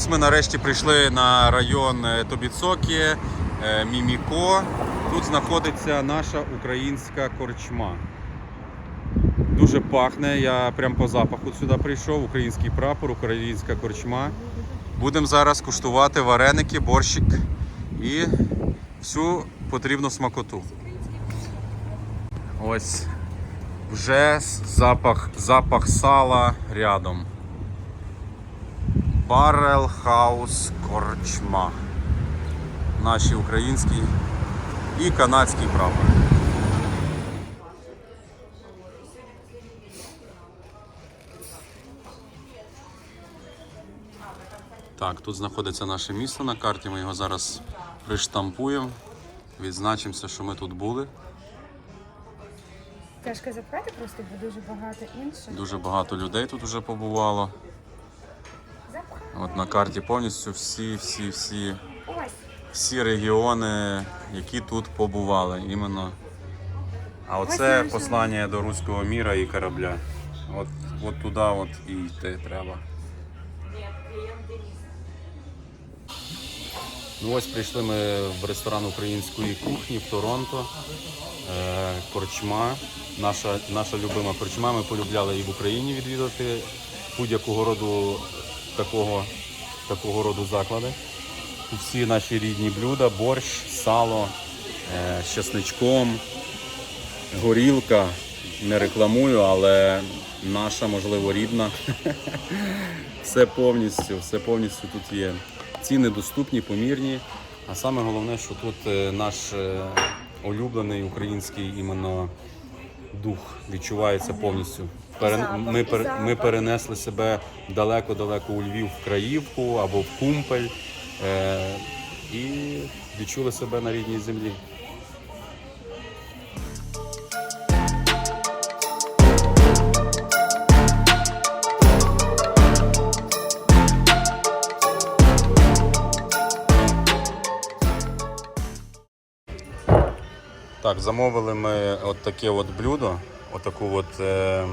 ось ми нарешті прийшли на район е, Тобіцокі, е, Міміко. Тут знаходиться наша українська корчма. Дуже пахне. Я прям по запаху сюди прийшов. Український прапор, українська корчма. Будемо зараз куштувати вареники, борщик і всю потрібну смакоту. Ось вже запах, запах сала рядом. Баррел Хаус Корчма. Наші українські і канадський прапор. Так, тут знаходиться наше місто на карті. Ми його зараз приштампуємо. Відзначимося, що ми тут були. Тяжко запхати просто, бо дуже багато інших. Дуже багато людей тут вже побувало. От на карті повністю всі, всі, всі, всі регіони, які тут побували. Іменно. А оце послання до руського міра і корабля. От, от туди от і йти треба. Ну ось прийшли ми в ресторан української кухні в Торонто. Е, корчма. Наша, наша любима корчма. Ми полюбляли і в Україні відвідати будь-якого роду такого, такого роду заклади. Тут всі наші рідні блюда, борщ, сало е, з горілка. Не рекламую, але наша, можливо, рідна. Все повністю, все повністю тут є. Ціни доступні, помірні. А саме головне, що тут е, наш е, улюблений український іменно дух відчувається повністю. Пере- Запах, Ми, ми перенесли себе далеко-далеко у Львів в Краївку або в Кумпель е- і відчули себе на рідній землі. Так, замовили ми от таке от блюдо, отаку от, е,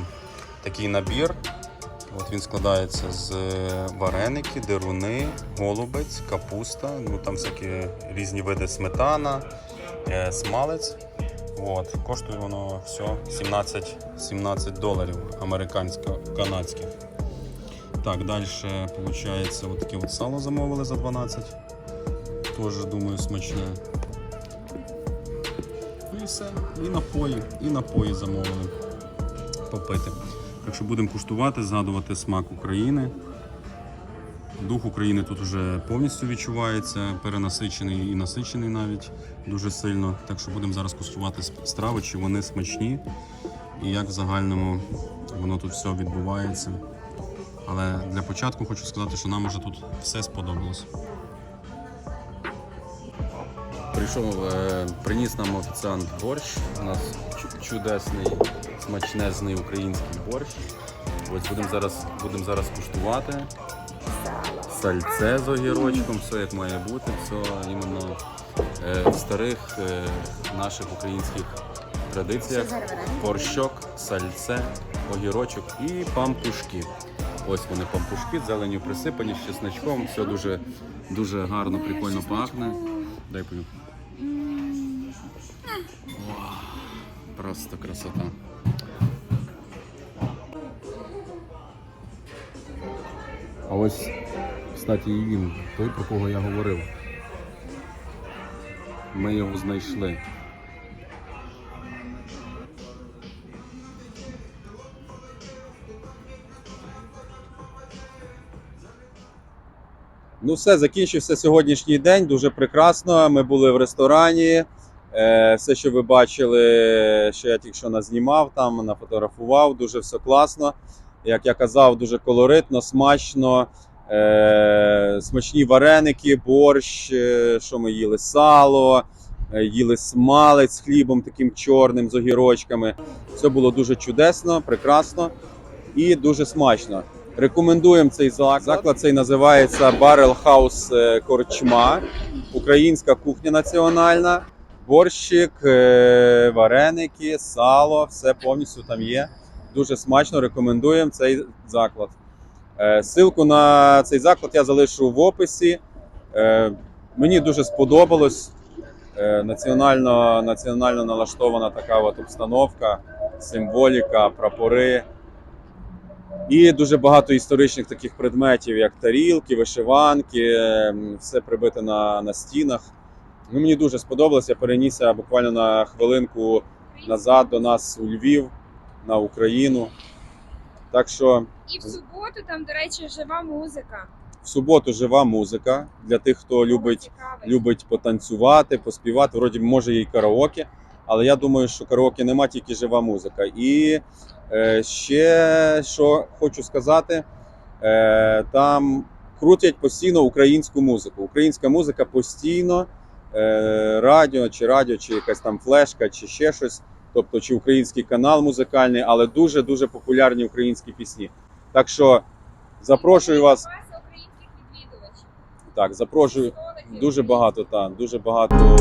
такий набір. От він складається з е, вареники, деруни, голубець, капуста, ну там всякі різні види сметана, е, смалець. От, коштує воно все 17, 17 доларів американсько-канадських. Так, далі виходить от таке от сало замовили за 12. Теж думаю смачне. Ну і все. І напої, і напої замовили попити. Так що будемо куштувати, згадувати смак України. Дух України тут вже повністю відчувається, перенасичений і насичений навіть дуже сильно. Так що будемо зараз куштувати страви, чи вони смачні і як в загальному воно тут все відбувається. Але для початку хочу сказати, що нам уже тут все сподобалось. Прийшов, е, приніс нам офіціант борщ. У нас чудесний, смачнезний український борщ. Ось будемо зараз, будемо зараз куштувати. Сальце з огірочком, все як має бути, все іменно е, в старих е, наших українських традиціях. Що? Борщок, сальце, огірочок і пампушки. Ось вони пампушки, зеленю присипані з чесночком. Все дуже, дуже гарно, прикольно пахне. Дай пою. Просто красота. А ось, кстати, і він, той, про кого я говорив. Ми його знайшли. Ну, все, закінчився сьогоднішній день. Дуже прекрасно. Ми були в ресторані. Е, все, що ви бачили, що я тільки що назнімав, там нафотографував, дуже все класно. Як я казав, дуже колоритно, смачно. Е, смачні вареники, борщ, е, що ми їли, сало, е, їли смалець з хлібом таким чорним з огірочками. Все було дуже чудесно, прекрасно і дуже смачно. Рекомендуємо цей заклад. Заклад цей називається Barrel House Корчма, українська кухня національна. Борщик, е, вареники, сало, все повністю там є. Дуже смачно рекомендуємо цей заклад. Е, Ссылку на цей заклад я залишу в описі. Е, Мені дуже сподобалось. Національно, національно налаштована така от обстановка, символіка, прапори. І дуже багато історичних таких предметів, як тарілки, вишиванки, ем, все прибите на, на стінах. Ну, мені дуже. Я перенісся буквально на хвилинку назад до нас у Львів, на Україну. Так що І в суботу там, до речі, жива музика. в суботу жива музика для тих, хто любить, любить потанцювати, поспівати. Вроді може і караоке, але я думаю, що караоке нема тільки жива музика. І е, ще що хочу сказати, е, там крутять постійно українську музику. Українська музика постійно, радіо чи радіо, чи якась там флешка, чи ще щось. Тобто, чи український канал музикальний, але дуже дуже популярні українські пісні. Так що запрошую вас. Так, запрошую дуже багато, так, дуже багато